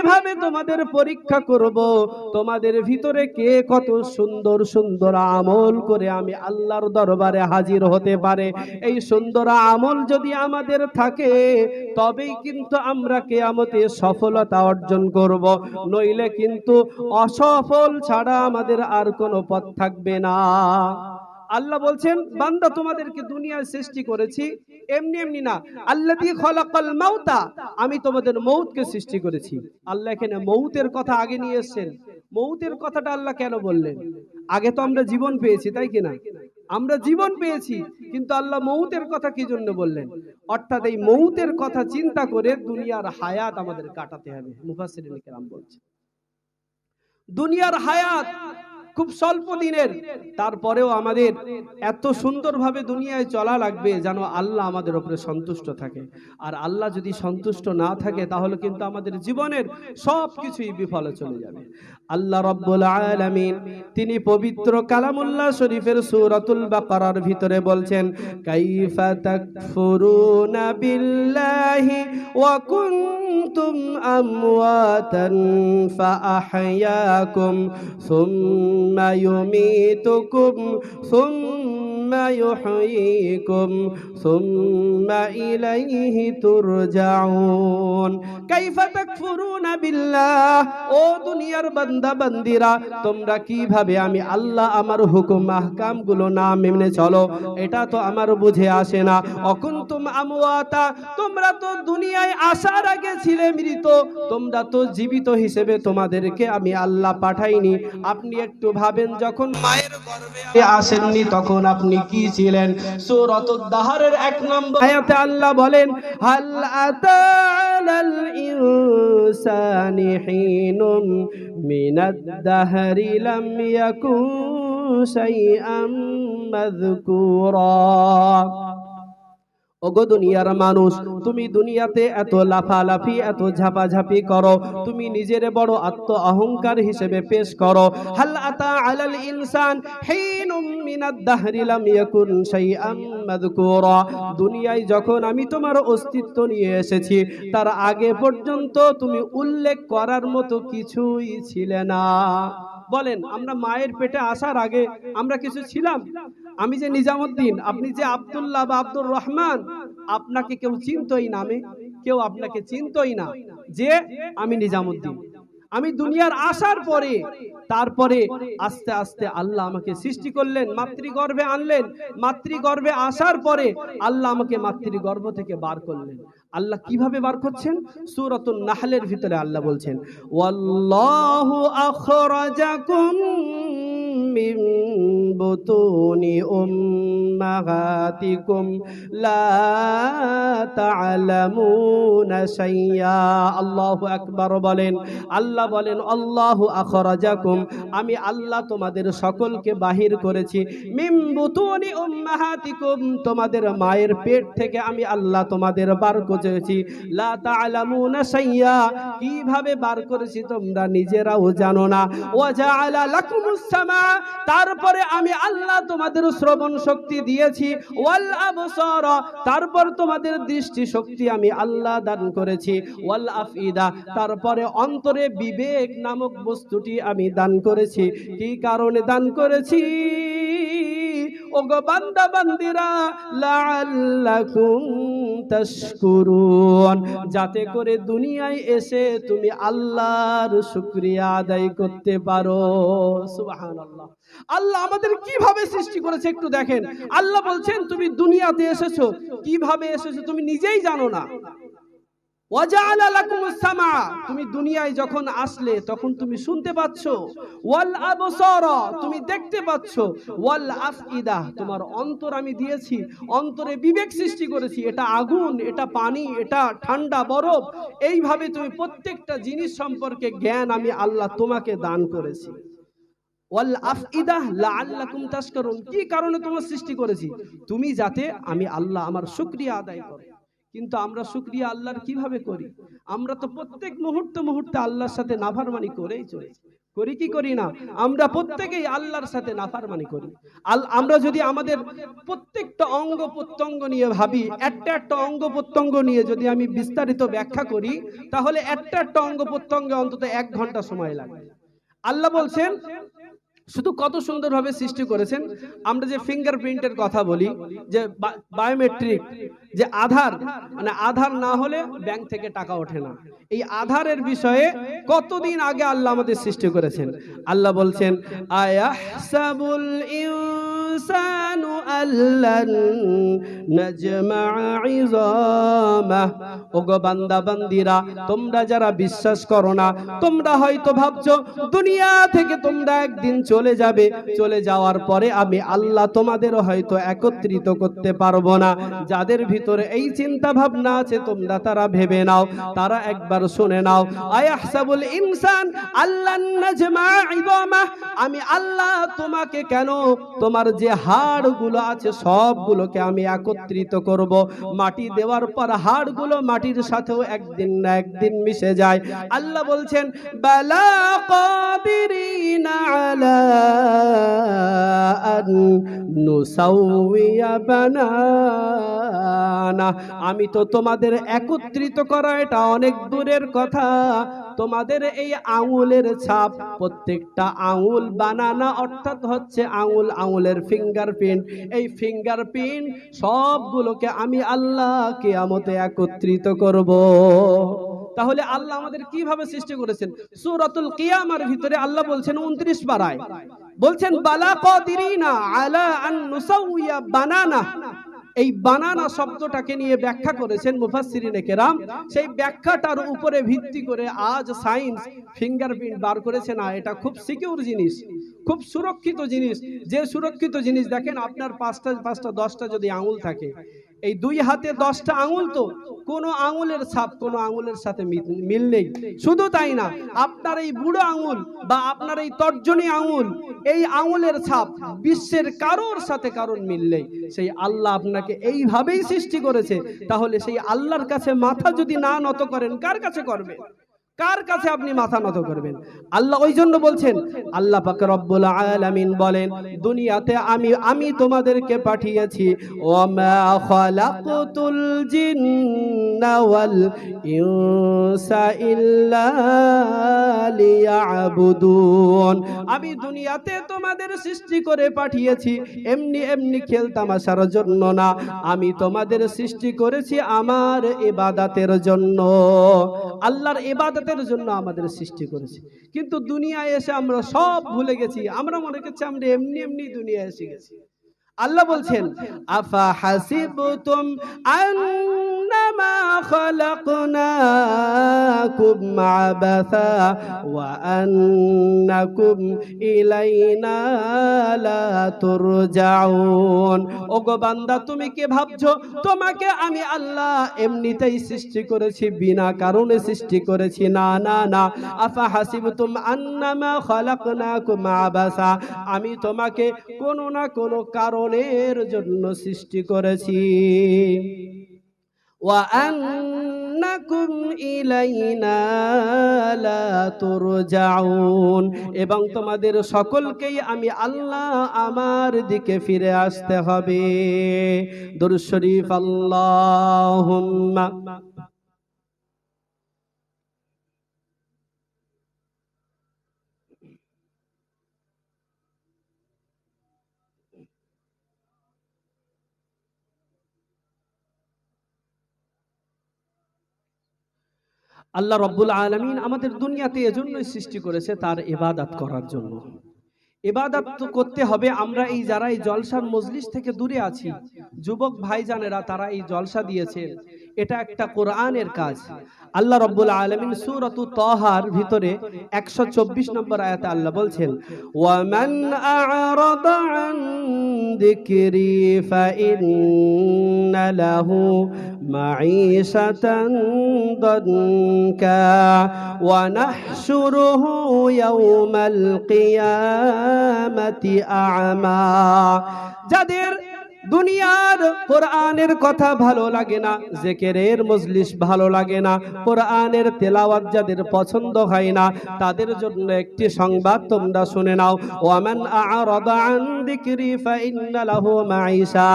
কীভাবে তোমাদের পরীক্ষা করব? তোমাদের ভিতরে কে কত সুন্দর সুন্দর আমল করে আমি আল্লাহর দরবারে হাজির হতে পারে? এই সুন্দর আমল যদি আমাদের থাকে, তবেই কিন্তু আমরা কেয়ামতে সফলতা অর্জন করব। নইলে কিন্তু অসফল ছাড়া আমাদের আর কোনো পথ থাকবে না। আল্লাহ বলছেন, বান্দা তোমাদেরকে দুনিয়ায় সৃষ্টি করেছি, এমনি এমনি না। আল্লাহ দিয়ে খলাকাল মাউতা, আমি তোমাদের মৌতকে সৃষ্টি করেছি। আল্লাহ এখানে মৌতের কথা আগে নিয়ে এসেছেন। মৌতের কথাটা আল্লাহ কেন বললেন? আগে তো আমরা জীবন পেয়েছি, তাই কিনা আমরা জীবন পেয়েছি, কিন্তু আল্লাহ মৌতের কথা কি জন্য বললেন? অর্থাৎ এই মৌতের কথা চিন্তা করে দুনিয়ার হায়াত আমাদের কাটাতে হবে। মুফাসসিরিন কেরাম বলছে। দুনিয়ার হায়াত খুব স্বল্প দিনের। তারপরেও আমাদের এত সুন্দরভাবে দুনিয়ায় চলা লাগবে যেন আল্লাহ আমাদের উপরে সন্তুষ্ট থাকে। আর আল্লাহ যদি সন্তুষ্ট না থাকে, তাহলে কিন্তু আমাদের জীবনের সব কিছুই বিফলে চলে যাবে। আল্লাহ রব্বুল আলামিন তিনি পবিত্র কালামুল্লাহ শরীফের সূরাতুল বাকারার ভিতরে বলছেন, কাইফা তাকফুরুনা বিল্লাহি ওয়া কুনতুম আমওয়াতান ফাআহইয়াকুম সুম্মা ইউমীতুকুম সুম্মা ইউহয়ীকুম সুম্মা ইলাইহি তুরজাউন কাইফা তাকফুরুনা বিল্লাহ ও দুনিয়ার বান্দা, বান্দিরা, তোমরা কীভাবে আমি আল্লাহ আমার হুকুম আহকাম না মেনে চলো? এটা তো আমার বুঝে আসে না। অকুন্তুম আমওয়াতা, তোমরা তো দুনিয়ায় আসার আগে ছিলে মৃত। তোমরা তো জীবিত হিসেবে তোমাদেরকে আমি আল্লাহ পাঠাইনি। আপনি একটু ভাবেন, যখন মায়ের গর্ভে আসেননি, তখন আপনি কি ছিলেন? সূরাতুদ এক নম্বর আয়াতে আল্লাহ বলেন, হাল আতা ইনসানি হিনুম মিনাদ দাহরি লাম ইয়াকুন শাইআম মাযকুরা। ওগো দুনিয়ার মানুষ, তুমি দুনিয়াতে এত লাফালাফি, এত ঝাপাঝাপি করো, তুমি নিজের বড় আত্ম অহংকার হিসেবে পেশ করো। হাল আতা আলাল ইনসান হিনুম দুনিয়ায় যখন আমি তোমার অস্তিত্ব নিয়ে এসেছি, তার আগে পর্যন্ত তুমি উল্লেখ করার মতো কিছুই ছিলে না। বলেন, আমরা মায়ের পেটে আসার আগে আমরা কিছু ছিলাম? আমি যে নিজামুদ্দিন, আপনি যে আব্দুল্লাহ বা আব্দুর রহমান, আপনাকে কেউ চিনতই নামে কেউ আপনাকে চিনতই না যে আমি নিজামুদ্দিন। আমি দুনিয়ার আসার পরে তারপরে আস্তে আস্তে আল্লাহ আমাকে সৃষ্টি করলেন মাতৃগর্ভে আনলেন। মাতৃগর্ভে আসার পরে আল্লাহ আমাকে মাতৃগর্ভ থেকে বার করলেন। আল্লাহ কীভাবে বার করছেন? সুরত নাহালের ভিতরে আল্লাহ বলছেন ওয়াল্লাহু আখরাজাকুম মিন বুতুনি উম্মাহাতিকুম, লা তা'লামুনা শাইয়া। আল্লাহু আকবার বলেন, আল্লাহ বলেন, আল্লাহু আখরাজাকুম। আমি আল্লাহ তোমাদের সকলকে বাহির করেছি। মিন বুতুনি উম্মাহাতিকুম, তোমাদের মায়ের পেট থেকে আমি আল্লাহ তোমাদের বার করেছি। লা তা'লামুনা শাইয়া, কীভাবে বার করেছি তোমরা নিজেরাও জানো না। ওয়া জাআলা লাকুমুস সামা, তারপরে আমি আল্লাহ তোমাদের শ্রবণ শক্তি দিয়েছি, ওয়াল আবসার, তারপর তোমাদের দৃষ্টি শক্তি আমি আল্লাহ দান করেছি, ওয়াল আফইদা, তারপরে অন্তরে বিবেক নামক বস্তুটি আমি দান করেছি। কি কারণে দান করেছি? ওগো বান্দা বান্দিরা লাআল্লাকুম তাশকুরুন যাতে করে দুনিয়ায় এসে তুমি আল্লাহর শুকরিয়া আদায় করতে পারো। সুবহানাল্লাহ। আল্লাহ আমাদের কীভাবে সৃষ্টি করেছে একটু দেখেন। আল্লাহ বলছেন, তুমি দুনিয়াতে এসেছ। কীভাবে এসেছ তুমি নিজেই জানো না। তুমি দুনিয়ায় যখন আসলে, তখন তুমি শুনতে পাচ্ছ। ওয়াল আবসারা, তুমি দেখতে পাচ্ছ। ওয়াল আফইদা, তোমার অন্তর আমি দিয়েছি। অন্তরে বিবেক সৃষ্টি করেছি। এটা আগুন, এটা পানি, এটা ঠান্ডা বরফ। এইভাবে তুমি প্রত্যেকটা জিনিস সম্পর্কে জ্ঞান আমি আল্লাহ তোমাকে দান করেছি। ওয়াল আফইদা লাআল্লাকুম তাশকুরুন। কি কারণে তোমার সৃষ্টি করেছি? তুমি যাতে আমি আল্লাহ আমার শুকরিয়া আদায় করো। কিন্তু আমরা শুক্রিয়া আল্লাহর কীভাবে করি? আমরা তো প্রত্যেক মুহূর্তে মুহূর্তে আল্লাহর সাথে নাফারমানি করেই চলেছি। করি কি করি না? আমরা প্রত্যেকেই আল্লাহর সাথে নাফারমানি করি। আল আমরা যদি আমাদের প্রত্যেকটা অঙ্গ প্রত্যঙ্গ নিয়ে ভাবি, একটা একটা অঙ্গ প্রত্যঙ্গ নিয়ে যদি আমি বিস্তারিত ব্যাখ্যা করি, তাহলে একটা একটা অঙ্গ প্রত্যঙ্গে অন্তত এক ঘণ্টা সময় লাগবে। আল্লাহ বলছেন শুধু কত সুন্দরভাবে সৃষ্টি করেছেন? আমরা যে ফিঙ্গারপ্রিন্টের কথা বলি, যে বায়োমেট্রিক যে আধার মানে আধার না হলে ব্যাংক থেকে টাকা ওঠে না। এই আধারের বিষয়ে কতদিন আগে আল্লাহ আমাদের সৃষ্টি করেছেন? আল্লাহ বলছেন, আয়াহসাবুল ইনসানু আল্লান নাজমা ইজামা ওগো বান্দা, বান্দিরা, তোমরা যারা বিশ্বাস করো না, তোমরা হয়তো ভাবছ, দুনিয়া থেকে তোমরা একদিন চলে যাবে। চলে যাওয়ার পরে আমি আল্লাহ তোমাদের হয়তো একত্রিত করতে পারব না। যাদের ভিতরে এই চিন্তা ভাবনা আছে, তোমরা তারা ভেবে নাও, তারা একবার শুনে নাও। আয়াহসাবুল ইনসান আল্লাহ আমি আল্লাহ তোমাকে কেন তোমার যে হাড়গুলো আছে, সবগুলোকে আমি একত্রিত করব। মাটি দেওয়ার পর হাড়গুলো মাটির সাথেও একদিন না একদিন মিশে যায়। আল্লাহ বলছেন, বালা আমি তো তোমাদের একত্রিত করা এটা অনেক দূরের কথা। তোমাদের এই আঙুলের ছাপ প্রত্যেকটা আঙুল বানানা অর্থাৎ হচ্ছে আঙুল আঙুলের ফিঙ্গারপ্রিন্ট এই ফিঙ্গারপ্রিন্ট সবগুলোকে আমি আল্লাহ কেয়ামতে একত্রিত করব। তাহলে আল্লাহ আমাদের কীভাবে সৃষ্টি করেছেন? সুরতুল কিয়ামার ভিতরে আল্লাহ বলছেন উনত্রিশ বারায় বলছেন, বালা কদিরিনা আলা আন নুসাউইয়া বানানা। এই বানানা শব্দটাকে নিয়ে ব্যাখ্যা করেছেন মুফাসসিরিনে কেরাম। সেই ব্যাখ্যাটার উপরে ভিত্তি করে আজ সায়েন্স ফিঙ্গারপ্রিন্ট বার করেছে না, এটা খুব সিকিউর জিনিস, খুব সুরক্ষিত জিনিস। যে সুরক্ষিত জিনিস দেখেন আপনার পাঁচটা পাঁচটা, দশটা যদি আঙুল থাকে এই দুই হাতে দশটা আঙুল তো, কোনো আঙুলের ছাপ, কোনো আঙুলের সাথে মিল নেই। শুধু তাই না, আপনার এই বুড়ো আঙুল বা আপনার এই তর্জনী আঙুল, এই আঙুলের ছাপ বিশ্বের কারোর সাথে কারোর মিল নেই। সেই আল্লাহ আপনাকে এইভাবেই সৃষ্টি করেছে, তাহলে সেই আল্লাহর কাছে মাথা যদি না নত করেন, কার কাছে করবে? কার কাছে আপনি মাথা নত করবেন? আল্লাহ ওই জন্য বলছেন, আল্লাহ পাক রব্বুল আলামিন বলেন, দুনিয়াতে আমি আমি তোমাদেরকে পাঠিয়েছি ওমা খালাকতুল জিন্না ওয়াল ইনসা ইল্লা লিয়াবুদুন। আমি দুনিয়াতে তোমাদের সৃষ্টি করে পাঠিয়েছি, এমনি এমনি খেলতামাশার জন্য না, আমি তোমাদের সৃষ্টি করেছি আমার ইবাদাতের জন্য। আল্লাহর ইবাদতের জন্য আমাদের সৃষ্টি করেছে। কিন্তু দুনিয়ায় এসে আমরা সব ভুলে গেছি। আমরা মনে করছি আমরা এমনি এমনি দুনিয়ায় এসে গেছি। আল্লাহ বলছেন, আফা হাসিবুতুম আন্নামা খালাকনাকুম আবাসা ওয়া আন্নাকুম ইলাইনা লা তুরজাউন। ওগো বান্দা, তুমি কি ভাবছ? তোমাকে আমি আল্লাহ এমনিতেই সৃষ্টি করেছি, বিনা কারণে সৃষ্টি করেছি। না না না। আফা হাসিবতুম আন্নামা খালাকনাকুম আবাসা। আমি তোমাকে কোনো না কোনো কারণের জন্য সৃষ্টি করেছি। وأنكم إلينا لا ترجعون এবং তোমাদের সকলকেই আমি আল্লাহ আমার দিকে ফিরে আসতে হবে দুরূদ শরীফ আল্লাহুম্মা আল্লাহ রব্বুল আলমিন আমাদের দুনিয়াতে এজন্যই সৃষ্টি করেছে তার ইবাদত করার জন্য। ইবাদত তো করতে হবে, আমরা এই যারা এই জলসার মজলিস থেকে দূরে আছি, যুবক ভাইজানেরা তারা এই জলসা দিয়েছে। এটা একটা কোরআনের কাজ। আল্লাহ রব্বুল আলমিন সুরতু তহার ভিতরে একশো চব্বিশ নম্বর আয়াতে আল্লাহ বলছেন, ওয়ামান আন যিকরি ফাইন্না লাহু মাঈশাতান দানকা ওয়া নাহশুরুহু ইয়াওমাল কিয়ামাতি আ'মা। যাদের দুনিয়ার কোরআনের কথা ভালো লাগে না, জেকেরের মজলিস ভালো লাগে না, কোরআনের তেলাওয়াত যাদের পছন্দ হয় না, তাদের জন্য একটি সংবাদ তোমরা শুনে নাও। ওয়ামান আ'রাদা আন যিকরি ফাইন্না লাহু মাঈশা।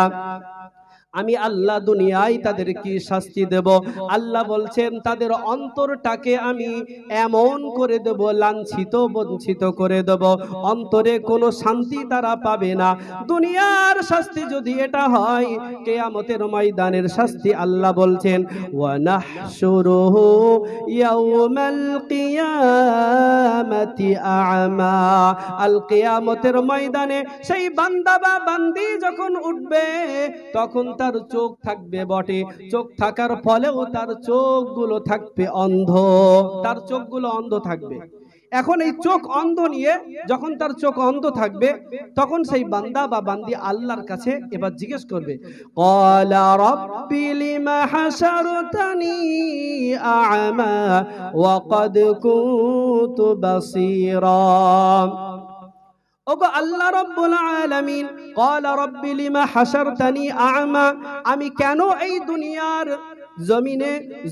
আমি আল্লাহ দুনিয়ায় তাদের কি শাস্তি দেব। আল্লাহ বলছেন, তাদের অন্তরটাকে আমি এমন করে দেব, লাঞ্ছিত, বঞ্চিত করে দেব। অন্তরে কোনো শান্তি তারা পাবে না। দুনিয়ার শাস্তি যদি এটা হয়, কেয়ামতের ময়দানের শাস্তি আল্লাহ বলছেন আ'মা। আল কিয়ামতের ময়দানে সেই বান্দা বা বান্দি যখন উঠবে, তখন তার চোখ থাকবে বটে। চোখ থাকার ফলেও তার চোখগুলো থাকবে অন্ধ। তার চোখগুলো অন্ধ থাকবে। এখন এই চোখ অন্ধ নিয়ে যখন তার চোখ অন্ধ থাকবে, তখন সেই বান্দা বা বান্দি আল্লাহর কাছে এবার জিজ্ঞেস করবে ক্বালা রাব্বি লিমা আ'মা ওয়া ক্বাদ কুনতু ওগো আল্লাহ রব্বুল আলামিন ক্বালা রাব্বি লিমা হাশারতানি আ'মা? আমি কেন এই দুনিয়ার জমিনে,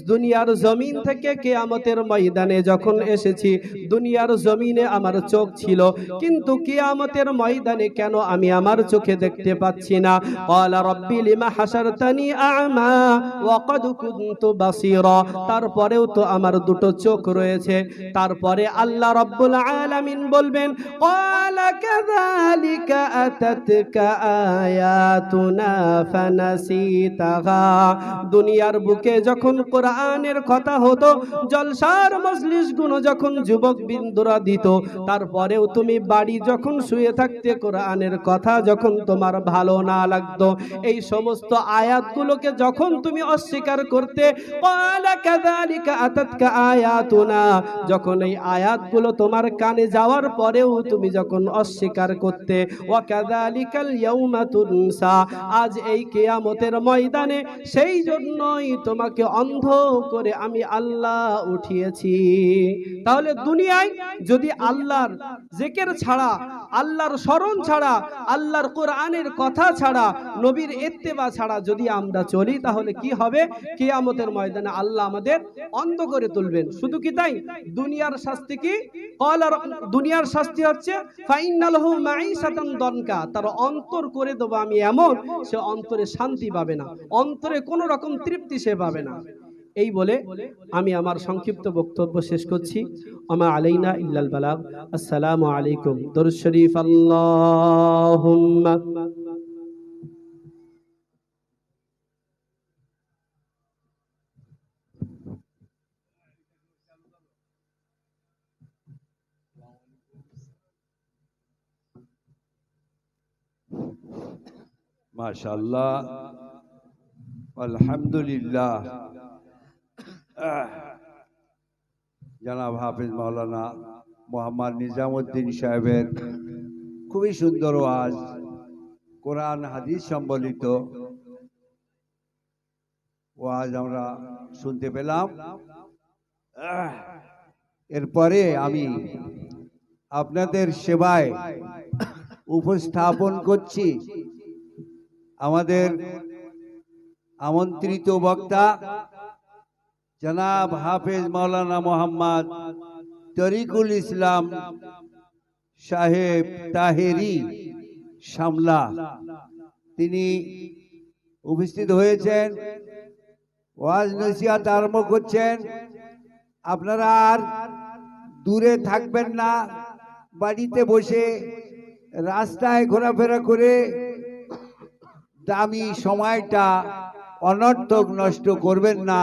দুনিয়ার জমিন থেকে কেয়ামতের ময়দানে যখন এসেছি, দুনিয়ার জমিনে আমার চোখ ছিল, কিন্তু কেয়ামতের ময়দানে কেন আমি আমার চোখে দেখতে পাচ্ছি না? ক্বালা রাব্বি, লিমা হাশারতানি আ'মা কুনতু বাসীরা। তারপরেও তো আমার দুটো চোখ রয়েছে। তারপরে আল্লাহ রব্বুল আলামিন বলবেন, ক্বালা কাযালিকা আতাতকা আয়াতুনা ফানাসিতাহা। দুনিয়ার বুকে যখন কোরআনের কথা হতো, জলসার মজলিসগুলো যখন যুবক বিন্দুরা দিত, তারপরেও তুমি বাড়ি যখন শুয়ে থাকতে কোরআনের কথা যখন তোমার ভালো না লাগতো, এই সমস্ত আয়াতগুলোকে যখন তুমি অস্বীকার করতে আয়াতুনা যখন এই আয়াতগুলো তোমার কানে যাওয়ার পরেও তুমি যখন অস্বীকার করতে ওয়া কাযালিকাল ইয়াউমা আজ এই কিয়ামতের ময়দানে সেই জন্যই তোমাকে অন্ধ করে আমি আল্লাহ উঠিয়েছি। তাহলে দুনিয়ায় যদি আল্লাহর জেকের ছাড়া, আল্লাহর স্মরণ ছাড়া, আল্লাহর কোরআনের কথা ছাড়া, নবীর ইত্তেবা ছাড়া যদি আমরা চলি, তাহলে কি হবে? কিয়ামতের ময়দানে আল্লাহ আমাদের অন্ধ করে তুলবেন। শুধু কি তাই? দুনিয়ার শাস্তি কি? ক্বালা র- দুনিয়ার শাস্তি হচ্ছে ফাইনালহু মাঈশাতান দনকা। তার অন্তর করে দেবো আমি এমন, সে অন্তরে শান্তি পাবে না। অন্তরে কোনো রকম তৃপ্তি সে পাবে না। এই বলে আমি আমার সংক্ষিপ্ত বক্তব্য শেষ করছি। আমা আলাইনা ইল্লাল বালাগ। আসসালামু আলাইকুম। দরুদ শরীফ। আল্লাহুম্মা। মাশাল্লাহ আলহামদুলিল্লাহ। জনাব হাফিজ মাওলানা মোহাম্মদ নিজামুদ্দিন সাহেবের খুবই সুন্দর ওয়াজ, কোরআন, হাদিস সম্বলিত ওয়াজ আমরা শুনতে পেলাম। এরপরে আমি আপনাদের সেবায় উপস্থাপন করছি। আমাদের আমন্ত্রিত বক্তা জনাব হাফেজ মাওলানা মোহাম্মদ তরিকুল ইসলাম সাহেব তাহেরি সামলা তিনি উপস্থিত হয়েছেন, ওয়াজ নসিহাত আরম্ভ করছেন। আপনারা আর দূরে থাকবেন না, বাড়িতে বসে রাস্তায় ঘোরাফেরা করে দামি সময়টা অনর্থক নষ্ট করবেন না।